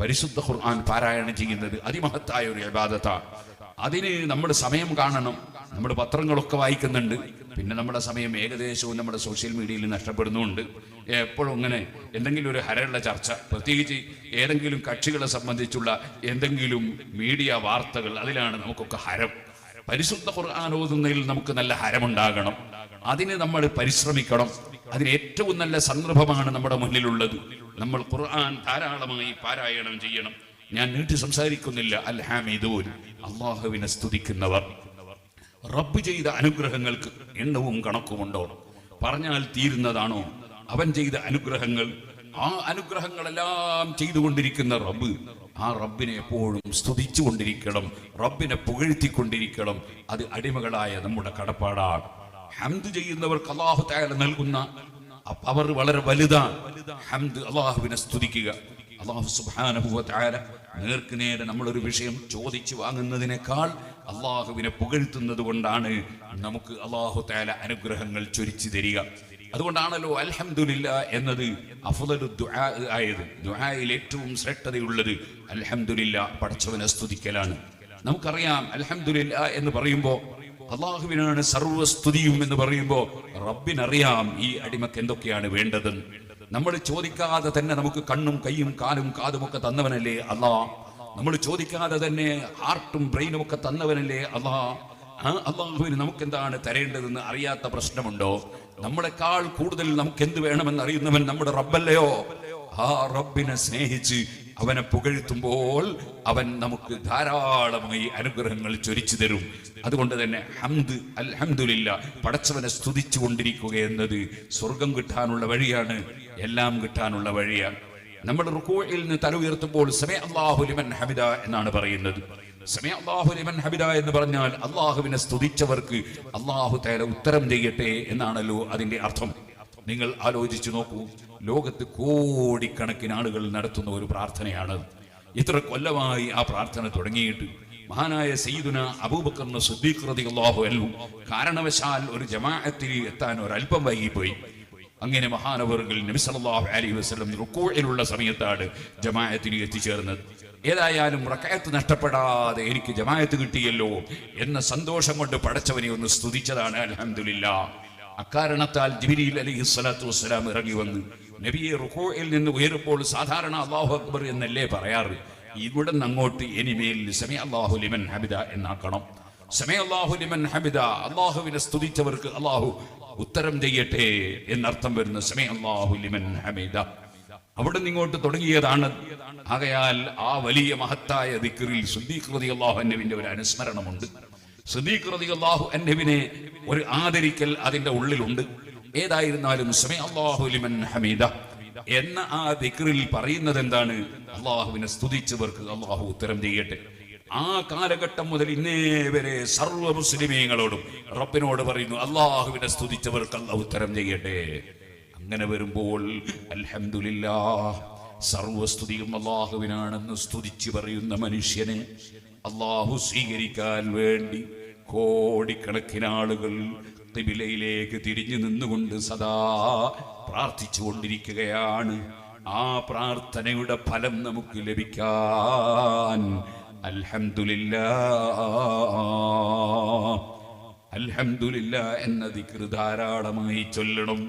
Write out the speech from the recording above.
പരിശുദ്ധ ഖുർആൻ പാരായണം ചെയ്യുന്നത് അതിമഹത്തായ ഒരു ഇബാദത്താണ് അതിന് നമ്മൾ സമയം കാണണം. നമ്മൾ പത്രങ്ങളൊക്കെ വായിക്കുന്നുണ്ട്. പിന്നെ നമ്മുടെ സമയം ഏകദേശവും നമ്മുടെ സോഷ്യൽ മീഡിയയിൽ നഷ്ടപ്പെടുന്നുണ്ട്. എപ്പോഴും ഇങ്ങനെ എന്തെങ്കിലും ഒരു ഹരയുള്ള ചർച്ച പ്രത്യേകിച്ച് ഏതെങ്കിലും കക്ഷികളെ സംബന്ധിച്ചുള്ള എന്തെങ്കിലും മീഡിയ വാർത്തകൾ അതിലാണ് നമുക്കൊക്കെ ഹരം. പരിശുദ്ധ ഖുർആൻ ഓതുന്നതിൽ നമുക്ക് നല്ല ഹരമുണ്ടാകണം. അതിന് നമ്മൾ പരിശ്രമിക്കണം. അതിന് ഏറ്റവും നല്ല സന്ദർഭമാണ് നമ്മുടെ മുന്നിലുള്ളത്. നമ്മൾ ഖുർആൻ ധാരാളമായി പാരായണം ചെയ്യണം. ഞാൻ നീട്ടി സംസാരിക്കുന്നില്ല. അൽ ഹാമിദൂൻ അള്ളാഹുവിനെ സ്തുതിക്കുന്നവർ. റബ്ബ് ചെയ്ത അനുഗ്രഹങ്ങൾക്ക് എണ്ണവും കണക്കുമുണ്ടോ? പറഞ്ഞാൽ തീരുന്നതാണോ? അവൻ ചെയ്ത അനുഗ്രഹങ്ങൾ ആ അനുഗ്രഹങ്ങളെല്ലാം ചെയ്തുകൊണ്ടിരിക്കുന്ന റബ്ബ് ആ റബ്ബിനെ എപ്പോഴും സ്തുതിച്ചു കൊണ്ടിരിക്കണം റബ്ബിനെ പുകഴ്ത്തിക്കൊണ്ടിരിക്കണം. അത് അടിമകളായ നമ്മുടെ കടപ്പാടാണ്. ഹംദ് ചെയ്യുന്നവർക്ക് അള്ളാഹു തയാല നൽകുന്ന അവർ വളരെ വലുതാണ്. ഹംദ് അള്ളാഹുവിനെ സ്തുതിക്കുക. അള്ളാഹു സുബാനുഭവ തയാല നേർക്ക് നേരെ നമ്മളൊരു വിഷയം ചോദിച്ചു വാങ്ങുന്നതിനേക്കാൾ അള്ളാഹുവിനെ പുകഴ്ത്തുന്നത് കൊണ്ടാണ് നമുക്ക് അള്ളാഹു താല അനുഗ്രഹങ്ങൾ ചൊരിച്ചു തരിക. അതുകൊണ്ടാണല്ലോ അൽഹംദുലില്ല എന്നത് അഫ്ദലു ആയത്. ദുആയിൽ ഏറ്റവും ശ്രേഷ്ഠതയുള്ളത് അൽഹംദുലില്ല പഠിച്ചവനെ സ്തുതിക്കലാണ്. നമുക്കറിയാം അൽഹംദുലില്ല എന്ന് പറയുമ്പോൾ അള്ളാഹുവിനാണ് സർവസ്തുതിയും എന്ന് പറയുമ്പോൾ റബ്ബിനറിയാം ഈ അടിമക്ക് എന്തൊക്കെയാണ് വേണ്ടതെന്ന് നമ്മൾ ചോദിക്കാതെ തന്നെ നമുക്ക് കണ്ണും കൈയും കാലും കാതും ഒക്കെ തന്നവനല്ലേ അള്ളാ? നമ്മൾ ചോദിക്കാതെ തന്നെ ഹാർട്ടും ബ്രെയിനും ഒക്കെ തന്നവനല്ലേ അള്ളാ? ആ അള്ളാഹുവിന് നമുക്ക് എന്താണ് തരേണ്ടതെന്ന് അറിയാത്ത പ്രശ്നമുണ്ടോ? നമ്മളെക്കാൾ കൂടുതൽ നമുക്ക് എന്ത് വേണമെന്ന് അറിയുന്നവൻ നമ്മുടെ റബ്ബല്ലയോ? ആ റബ്ബിനെ സ്നേഹിച്ച് അവനെ പുകഴ്ത്തുമ്പോൾ അവൻ നമുക്ക് ധാരാളമായി അനുഗ്രഹങ്ങൾ ചൊരിച്ചു തരും. അതുകൊണ്ട് തന്നെ ഹംദ് അൽഹംദുലില്ല പടച്ചവനെ സ്തുതിച്ചു കൊണ്ടിരിക്കുക എന്നത് സ്വർഗം കിട്ടാനുള്ള വഴിയാണ് എല്ലാം കിട്ടാനുള്ള വഴിയാണ് നമ്മൾ റുക്കോയിൽ നിന്ന് തല ഉയർത്തുമ്പോൾ സമയ അള്ളാഹുലിമൻ ഹമിദ എന്നാണ് പറയുന്നത്. സമയ അള്ളാഹുലിമൻ ഹമിദ എന്ന് പറഞ്ഞാൽ അള്ളാഹുവിനെ സ്തുതിച്ചവർക്ക് അള്ളാഹു തേല ഉത്തരം ചെയ്യട്ടെ എന്നാണല്ലോ അതിന്റെ അർത്ഥം. നിങ്ങൾ ആലോചിച്ചു നോക്കൂ. ലോകത്ത് കോടിക്കണക്കിന് ആളുകൾ നടത്തുന്ന ഒരു പ്രാർത്ഥനയാണ്. ഇത്ര കൊല്ലമായി ആ പ്രാർത്ഥന തുടങ്ങിയിട്ട് മഹാനായ സയ്യിദുന അബൂബക്കറിന് സിദ്ദീഖ് റളിയല്ലാഹു അൻഹു കാരണവശാൽ ഒരു ജമാഅത്തിൽ എത്താൻ ഒരല്പം വൈകിപ്പോയി. അങ്ങനെ മഹാനവറുകൾ നബി സല്ലല്ലാഹു അലൈഹി വസല്ലം റുക്കോയിലുള്ള സമയത്താണ് ജമാഅത്തിന് എത്തിച്ചേർന്നത്. ഏതായാലും റക്കയത്ത് നഷ്ടപ്പെടാതെ എനിക്ക് ജമാഅത്ത് കിട്ടിയല്ലോ എന്ന സന്തോഷം കൊണ്ട് പടച്ചവനെ ഒന്ന് സ്തുതിച്ചതാണ്. അൽഹംദുലില്ലാ അക്കാരണത്താൽ ജിബിരിയിൽ അലൈഹി സ്വലാത്തു വസ്സലാം ഇറങ്ങി വന്ന് നബിയെ റുഹോയിൽ നിന്ന് ഉയരുമ്പോൾ സാധാരണ അള്ളാഹു അക്ബർ എന്നല്ലേ പറയാറ്? ഇവിടെ നിന്ന് അങ്ങോട്ട് എനിമേൽ സമയ അള്ളാഹു ലിമൻ ഹബിദ എന്നാക്കണം. സമയ അള്ളാഹു ലിമൻ ഹബിദ അള്ളാഹുവിനെ സ്തുതിച്ചവർക്ക് അള്ളാഹു ഉത്തരം ചെയ്യട്ടെ എന്നർത്ഥം വരുന്ന സമയ അള്ളാഹു ലിമൻ ഹമീദ. അവിടെ നിന്ന് ഇങ്ങോട്ട് തുടങ്ങിയതാണ്. ആകയാൽ ആ വലിയ മഹത്തായ ദിക്കറിൽ ദിക്റിൽ അള്ളാഹു അള്ളാഹുവിന്റെ ഒരു അനുസ്മരണമുണ്ട്. സുദ്ദീഖ് റളിയല്ലാഹു അൻഹുവിനെ ഒരു ആദരിക്കൽ അതിന്റെ ഉള്ളിലുണ്ട്. ഏതായിരുന്നാലും അള്ളാഹുലിമൻ ഹമീദ. എന്ന ആ ദിക്റിൽ പറയുന്നത് എന്താണ് അള്ളാഹുവിനെ സ്തുതിച്ചവർക്ക് അള്ളാഹു ഉത്തരം ചെയ്യട്ടെ. ആ കാലഘട്ടം മുതൽ ഇന്നേ വരെ സർവ മുസ്ലിമീങ്ങളോടും റബ്ബിനോട് പറയുന്നു അള്ളാഹുവിനെ സ്തുതിച്ചവർക്ക് അള്ളാഹു ഉത്തരം ചെയ്യട്ടെ. അങ്ങനെ വരുമ്പോൾ അൽഹംദുലില്ലാ സർവസ്തുതിയും അള്ളാഹുവിനാണെന്ന് സ്തുതിച്ചു പറയുന്ന മനുഷ്യനെ അള്ളാഹു സ്വീകരിക്കാൻ വേണ്ടി കോടിക്കണക്കിന് ആളുകൾ തിബിലയിലേക്ക് തിരിഞ്ഞു നിന്നുകൊണ്ട് സദാ പ്രാർത്ഥിച്ചു കൊണ്ടിരിക്കുകയാണ്. ആ പ്രാർത്ഥനയുടെ ഫലം നമുക്ക് ലഭിക്കാൻ അൽഹംദുലില്ലാ അൽഹംദുലില്ലാ എന്ന ദിക്ർ ധാരാളമായി ചൊല്ലണം.